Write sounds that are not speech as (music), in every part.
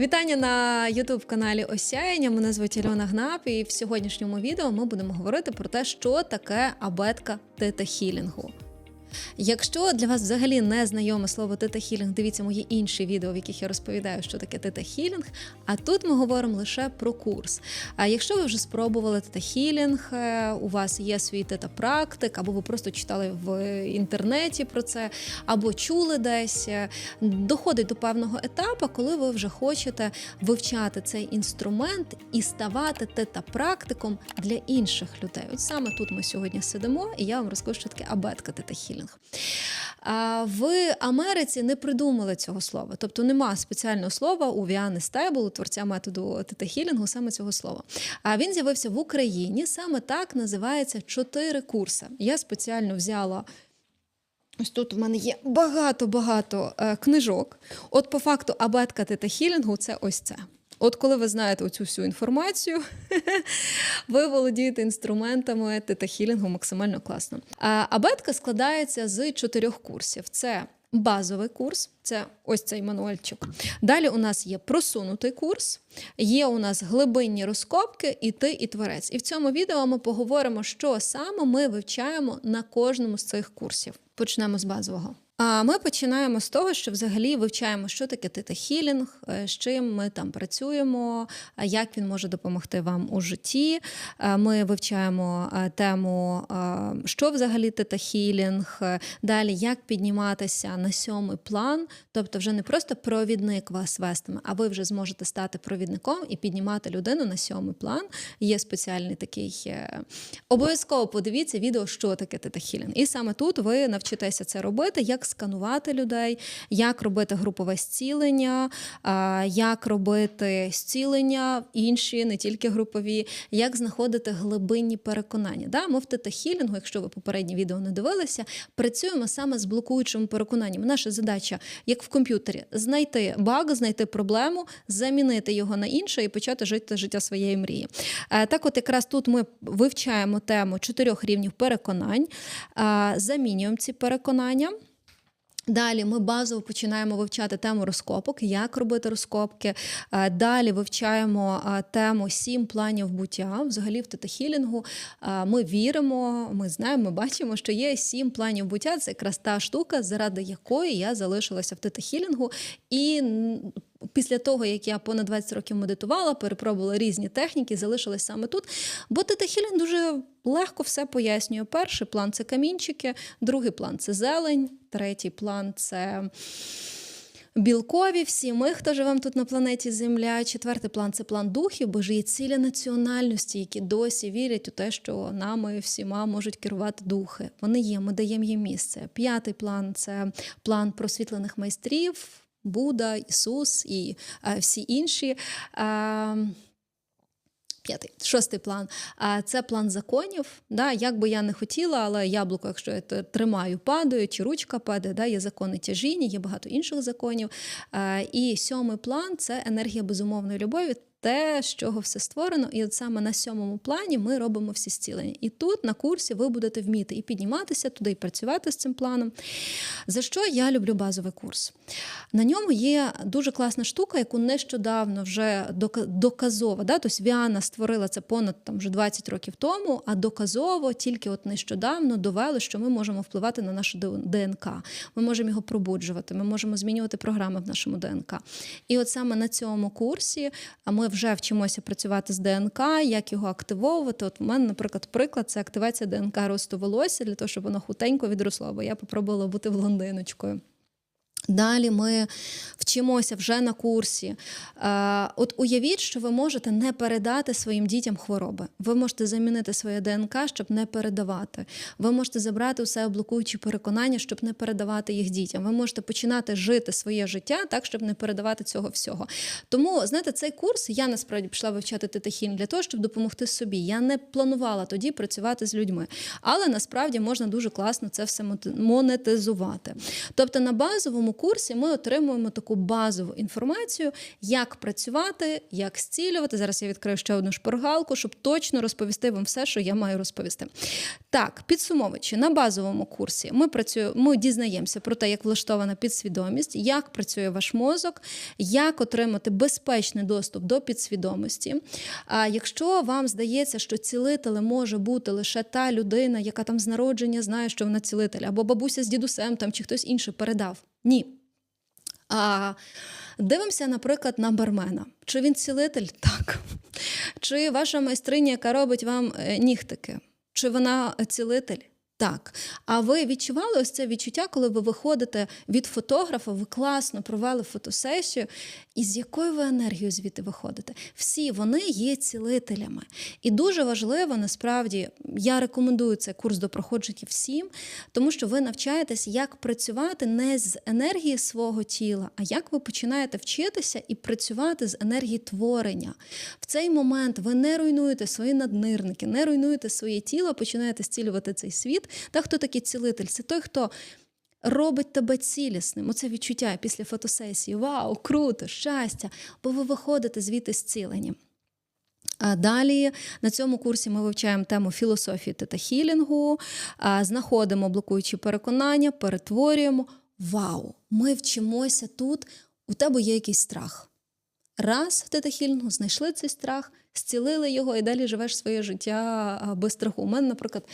Вітання на youtube каналі Осяяння. Мене звуть Альона Гнап, і в сьогоднішньому відео ми будемо говорити про те, що таке абетка тета-хілінгу. Якщо для вас взагалі не знайоме слово тета-хілінг, дивіться мої інші відео, в яких я розповідаю, що таке тета-хілінг. А тут ми говоримо лише про курс. А якщо ви вже спробували тета-хілінг, е, у вас є свій тета-практик, або ви просто читали в інтернеті про це, або чули десь, е, доходить до певного етапу, коли ви вже хочете вивчати цей інструмент і ставати тета-практиком для інших людей. От саме тут ми сьогодні сидимо, і я вам розкажу, що таке абетка тета-хілінг. А в Америці не придумали цього слова, тобто нема спеціального слова у Віани Стейбл, творця методу тета-хілінгу, саме цього слова. А він з'явився в Україні. Саме так називається чотири курси. Я спеціально взяла. Ось тут в мене є багато-багато е, книжок. От, по факту, абетка тета-хілінгу це ось це. От коли ви знаєте оцю всю інформацію, (laughs) ви володієте інструментами тета-хілінгу максимально класно. Абетка складається з чотирьох курсів: це базовий курс, це ось цей мануальчик. Далі у нас є просунутий курс, є у нас глибинні розкопки, і ти, і творець. І в цьому відео ми поговоримо, що саме ми вивчаємо на кожному з цих курсів. Почнемо з базового. А ми починаємо з того, що взагалі вивчаємо, що таке тета-хілінг, е, з чим ми там працюємо, як він може допомогти вам у житті. Е, Ми вивчаємо е, тему, е, що взагалі тета-хілінг, е, далі як підніматися на сьомий план, тобто вже не просто провідник вас вестиме, а ви вже зможете стати провідником і піднімати людину на сьомий план. Є спеціальний такий. е, Обов'язково подивіться відео, що таке тета-хілінг. І саме тут ви навчитеся це робити, як сканувати людей, як робити групове зцілення, як робити зцілення, інші, не тільки групові, як знаходити глибинні переконання. Да? Ми в тета-хілінгу, якщо ви попереднє відео не дивилися, працюємо саме з блокуючими переконаннями. Наша задача, як в комп'ютері, знайти баг, знайти проблему, замінити його на інше і почати жити життя своєї мрії. Е, Так, от якраз тут ми вивчаємо тему чотирьох рівнів переконань, е, замінюємо ці переконання. Далі ми базово починаємо вивчати тему розкопок, як робити розкопки. Е, Далі вивчаємо е, тему сім планів буття. Взагалі в тетахілінгу е, ми віримо, ми знаємо, ми бачимо, що є сім планів буття. Це якраз та штука, заради якої я залишилася в тетахілінгу. І після того, як я понад 20 років медитувала, перепробувала різні техніки, залишилась саме тут. Бо тетахілінг дуже легко все пояснює. Перший план це камінчики, другий план це зелень, третій план це. Білкові, всі ми, хто живемо тут на планеті Земля. Четвертий план це план духів, бо ж є цілі національності, які досі вірять у те, що нами всіма можуть керувати духи. Вони є, ми даємо їм місце. П'ятий план це план просвітлених майстрів, Будда, Ісус і е, всі інші. Е, П'ятий, шостий план. Це план законів. Да, як би я не хотіла, але яблуко, якщо я тримаю, падає, чи ручка падає, да, є закони тяжіння, є багато інших законів. І сьомий план це енергія безумовної любові. Те, з чого все створено, і от саме на сьомому плані ми робимо всі зцілення. І тут на курсі ви будете вміти і підніматися туди, і працювати з цим планом. За що я люблю базовий курс? На ньому є дуже класна штука, яку нещодавно вже дока- доказово. Да? Тобто Віана створила це понад там, вже 20 років тому, а доказово тільки от нещодавно довели, що ми можемо впливати на нашу ДНК. Ми можемо його пробуджувати, ми можемо змінювати програми в нашому ДНК. І от саме на цьому курсі а вже вчимося працювати з ДНК, як його активовувати. От у мене, наприклад, приклад це активація ДНК росту волосся для того, щоб воно хутенько відросло, бо я попробувала бути блондиночкою. Далі ми вчимося вже на курсі. Е, От уявіть, що ви можете не передати своїм дітям хвороби. Ви можете замінити своє ДНК, щоб не передавати. Ви можете забрати у себе блокуючі переконання, щоб не передавати їх дітям. Ви можете починати жити своє життя так, щоб не передавати цього всього. Тому, знаєте, цей курс я насправді пішла вивчати тетахін для того, щоб допомогти собі. Я не планувала тоді працювати з людьми, але насправді можна дуже класно це все монетизувати. Тобто на базовому курсі ми отримуємо таку базову інформацію, як працювати, як зцілювати. Зараз я відкрию ще одну шпоргалку, щоб точно розповісти вам все, що я маю розповісти. Так, підсумовуючи, на базовому курсі ми працюємо, ми дізнаємося про те, як влаштована підсвідомість, як працює ваш мозок, як отримати безпечний доступ до підсвідомості. А якщо вам здається, що цілителем може бути лише та людина, яка там з народження знає, що вона цілитель, або бабуся з дідусем там чи хтось інший передав. Ні. А дивимося, наприклад, на бармена. Чи він цілитель? (laughs) Так. Чи ваша майстриня, яка робить вам е, нігтики? Чи вона цілитель? Так, а ви відчували ось це відчуття, коли ви виходите від фотографа, ви класно провели фотосесію, і з якою ви енергією звідти виходите? Всі вони є цілителями. І дуже важливо, насправді, я рекомендую цей курс до проходження всім, тому що ви навчаєтесь, як працювати не з енергії свого тіла, а як ви починаєте вчитися і працювати з енергії творення. В цей момент ви не руйнуєте свої наднирники, не руйнуєте своє тіло, починаєте зцілювати цей світ. Та хто такий цілитель? Це той, хто робить тебе цілісним. Оце відчуття після фотосесії. Вау, круто, щастя! Бо ви виходите звідти зцілені. А далі на цьому курсі ми вивчаємо тему філософії тета-хілінгу, знаходимо блокуючі переконання, перетворюємо. Вау! Ми вчимося тут. У тебе є якийсь страх. Раз в тета-хілінгу знайшли цей страх, зцілили його і далі живеш своє життя без страху. У мене, наприклад,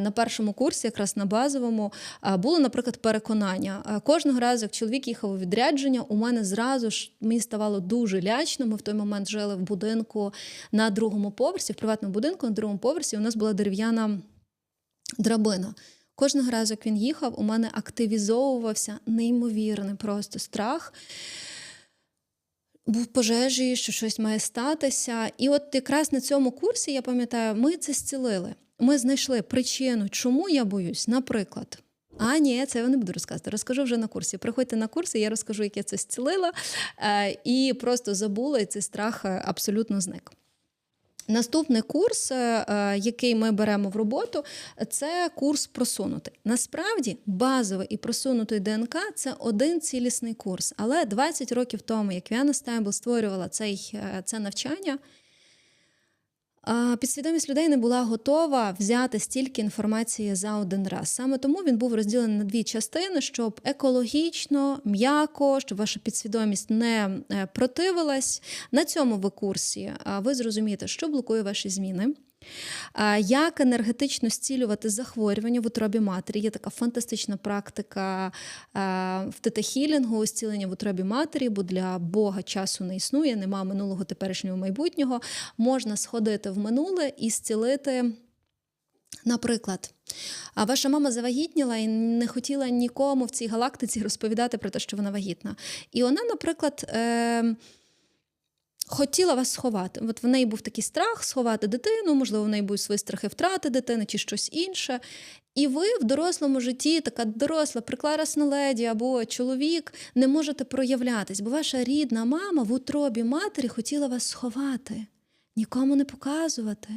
на першому курсі, якраз на базовому, було, наприклад, переконання. Кожного разу, як чоловік їхав у відрядження, у мене зразу ж мені ставало дуже лячно. Ми в той момент жили в будинку на другому поверсі, в приватному будинку на другому поверсі. У нас була дерев'яна драбина. Кожного разу, як він їхав, у мене активізовувався неймовірний просто страх був пожежі, що щось має статися. І от якраз на цьому курсі я пам'ятаю, ми це зцілили. Ми знайшли причину, чому я боюсь, наприклад. А, ні, це я не буду розказувати. Розкажу вже на курсі. Приходьте на курси, я розкажу, як я це зцілила, е, і просто забула, і цей страх е, абсолютно зник. Наступний курс, е, е, який ми беремо в роботу, це курс просунутий. Насправді, базовий і просунутий ДНК це один цілісний курс. Але 20 років тому, як Віана Стайбл створювала цей, е, це навчання. Підсвідомість людей не була готова взяти стільки інформації за один раз. Саме тому він був розділений на дві частини, щоб екологічно, м'яко, щоб ваша підсвідомість не е, противилась. На цьому ви курсі ви зрозумієте, що блокує ваші зміни. Як енергетично зцілювати захворювання в утробі матері? Є така фантастична практика в тетахілінгу, зцілення в утробі матері, бо для Бога часу не існує, нема минулого теперішнього майбутнього. Можна сходити в минуле і зцілити. Наприклад, ваша мама завагітніла і не хотіла нікому в цій галактиці розповідати про те, що вона вагітна. І вона, наприклад, ем, хотіла вас сховати. От в неї був такий страх сховати дитину, можливо, в неї будуть свої страхи втрати дитини чи щось інше. І ви в дорослому житті, така доросла, прекрасна леді або чоловік, не можете проявлятись, бо ваша рідна мама в утробі матері хотіла вас сховати, нікому не показувати.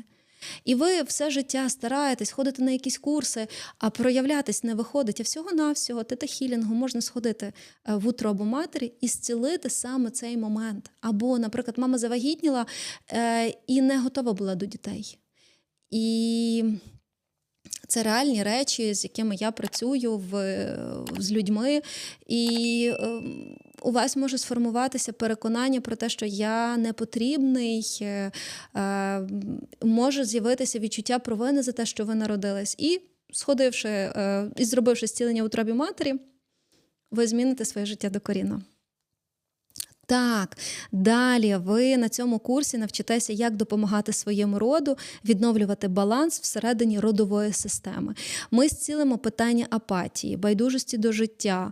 І ви все життя стараєтесь ходити на якісь курси, а проявлятись не виходить. А всього-навсього тета-хілінгу можна сходити в в утробу матері і зцілити саме цей момент. Або, наприклад, мама завагітніла е, і не готова була до дітей. І це реальні речі, з якими я працюю в, з людьми. І е, у вас може сформуватися переконання про те, що я не потрібний, е, е, може з'явитися відчуття провини за те, що ви народились. І, сходивши е, і зробивши зцілення у утробі матері, ви зміните своє життя докорінно. Так, далі ви на цьому курсі навчитеся, як допомагати своєму роду відновлювати баланс всередині родової системи. Ми зцілимо питання апатії, байдужості до життя.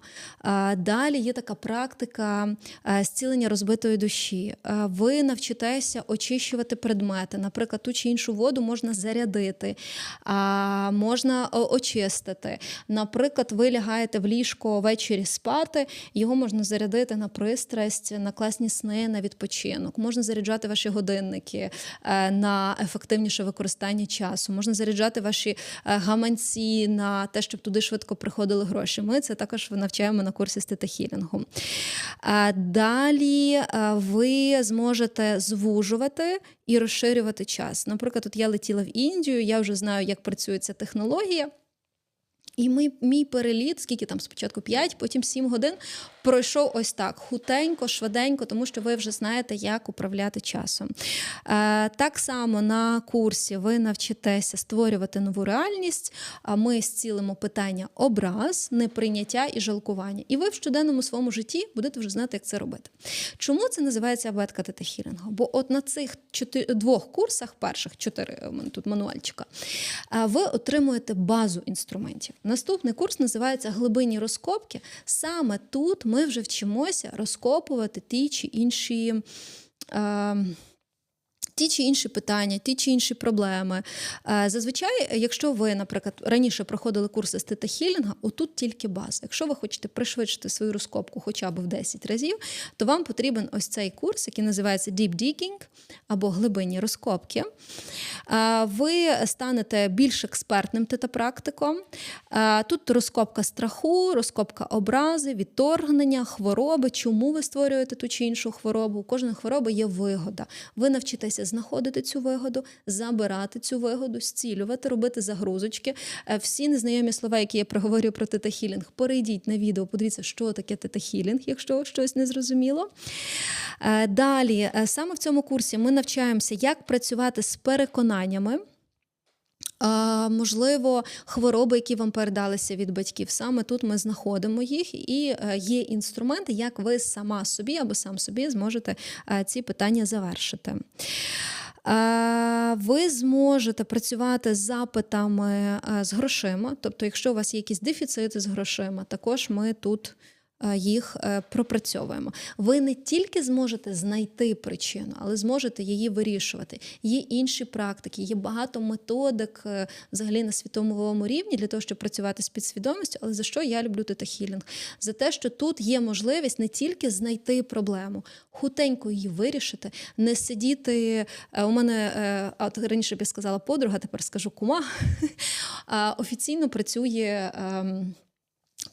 Далі є така практика зцілення розбитої душі. Ви навчитеся очищувати предмети. Наприклад, ту чи іншу воду можна зарядити, можна очистити. Наприклад, ви лягаєте в ліжко ввечері спати, його можна зарядити на пристрасть на класні сни, на відпочинок, можна заряджати ваші годинники е, на ефективніше використання часу, можна заряджати ваші е, гаманці на те, щоб туди швидко приходили гроші. Ми це також навчаємо на курсі стетахілінгу. Е, Далі ви зможете звужувати і розширювати час. Наприклад, от я летіла в Індію, я вже знаю, як працює ця технологія. І мій, мій переліт, скільки там спочатку 5, потім 7 годин, пройшов ось так: хутенько, швиденько, тому що ви вже знаєте, як управляти часом. Е, так само на курсі ви навчитеся створювати нову реальність. А ми зцілимо питання образ, неприйняття і жалкування. І ви в щоденному своєму житті будете вже знати, як це робити. Чому це називається абетка тета-хілінгу? Бо от на цих чотир... двох курсах, перших чотири тут мануальчика, е, ви отримуєте базу інструментів. Наступний курс називається Глибинні розкопки. Саме тут ми вже вчимося розкопувати ті чи інші. Е, Ті чи інші питання, ті чи інші проблеми. Е, Зазвичай, якщо ви, наприклад, раніше проходили курси з тета-хілінга, отут тільки база. Якщо ви хочете пришвидшити свою розкопку хоча б в 10 разів, то вам потрібен ось цей курс, який називається Deep Digging або глибинні розкопки. Е, Ви станете більш експертним тета-практиком. Е, Тут розкопка страху, розкопка образи, відторгнення, хвороби, чому ви створюєте ту чи іншу хворобу. У кожної хвороби є вигода. Ви навчитеся знаходити цю вигоду, забирати цю вигоду, зцілювати, робити загрузочки. Е, Всі незнайомі слова, які я проговорю про тетахілінг, перейдіть на відео, подивіться, що таке тета-хілінг, якщо щось не зрозуміло. Е, Далі, е, саме в цьому курсі ми навчаємося, як працювати з переконаннями. Можливо, хвороби, які вам передалися від батьків. Саме тут ми знаходимо їх, і е, є інструменти, як ви сама собі або сам собі зможете е, ці питання завершити. Е, Ви зможете працювати з запитами з грошима. Тобто, якщо у вас є якісь дефіцити з грошима, також ми тут їх е, пропрацьовуємо. Ви не тільки зможете знайти причину, але зможете її вирішувати. Є інші практики, є багато методик е, взагалі на світовому рівні для того, щоб працювати з підсвідомістю. Але за що я люблю тета-хілінг? За те, що тут є можливість не тільки знайти проблему, хутенько її вирішити, не сидіти. е, У мене е, от раніше б я сказала подруга, тепер скажу кума. (laughs) Офіційно працює ем,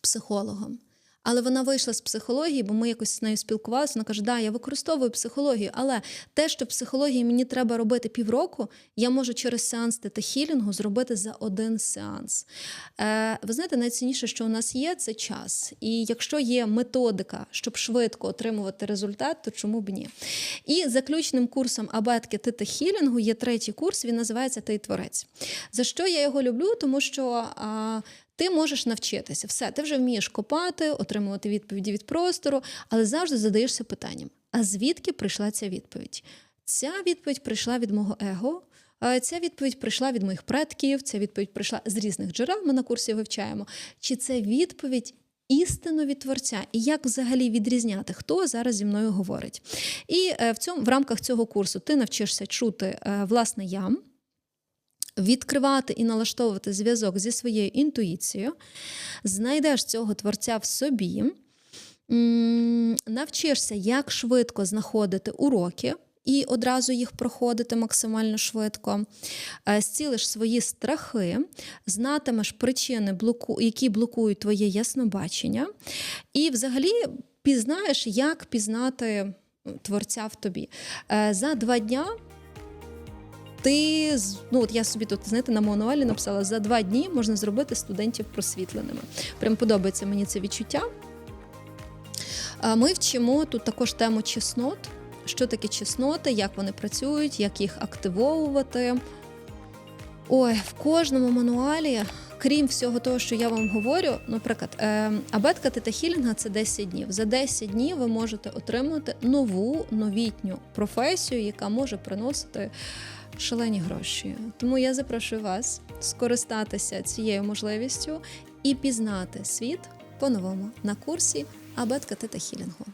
психологом. Але вона вийшла з психології, бо ми якось з нею спілкувалися. Вона каже: Да, я використовую психологію, але те, що в психології мені треба робити півроку, я можу через сеанс тета-хілінгу зробити за один сеанс. Е, ви знаєте, найцінніше, що у нас є, це час. І якщо є методика, щоб швидко отримувати результат, то чому б ні? І заключним курсом абетки тета-хілінгу є третій курс. Він називається Ти творець. За що я його люблю? Тому що. А, ти можеш навчитися. Все, ти вже вмієш копати, отримувати відповіді від простору, але завжди задаєшся питанням: а звідки прийшла ця відповідь? Ця відповідь прийшла від мого его. Ця відповідь прийшла від моїх предків, ця відповідь прийшла з різних джерел. Ми на курсі вивчаємо. Чи це відповідь істину від творця? І як взагалі відрізняти, хто зараз зі мною говорить? І е, в цьому в рамках цього курсу ти навчишся чути е, власне я відкривати і налаштовувати зв'язок зі своєю інтуїцією, знайдеш цього творця в собі, навчишся, як швидко знаходити уроки. І одразу їх проходити максимально швидко, Е, зцілиш свої страхи, знатимеш причини, які блокують твоє яснобачення, і взагалі пізнаєш, як пізнати творця в тобі. Е, За два дня ти ну от я собі тут знаєте на мануалі написала за два дні можна зробити студентів просвітленими. Прям подобається мені це відчуття. Ми вчимо тут також тему чеснот. Що таке чесноти, як вони працюють, як їх активовувати. Ой, в кожному мануалі, крім всього того, що я вам говорю, наприклад, е, абетка тета-хілінга – це 10 днів. За 10 днів ви можете отримати нову новітню професію, яка може приносити шалені гроші. Тому я запрошую вас скористатися цією можливістю і пізнати світ по-новому на курсі абетка тета-хілінгу.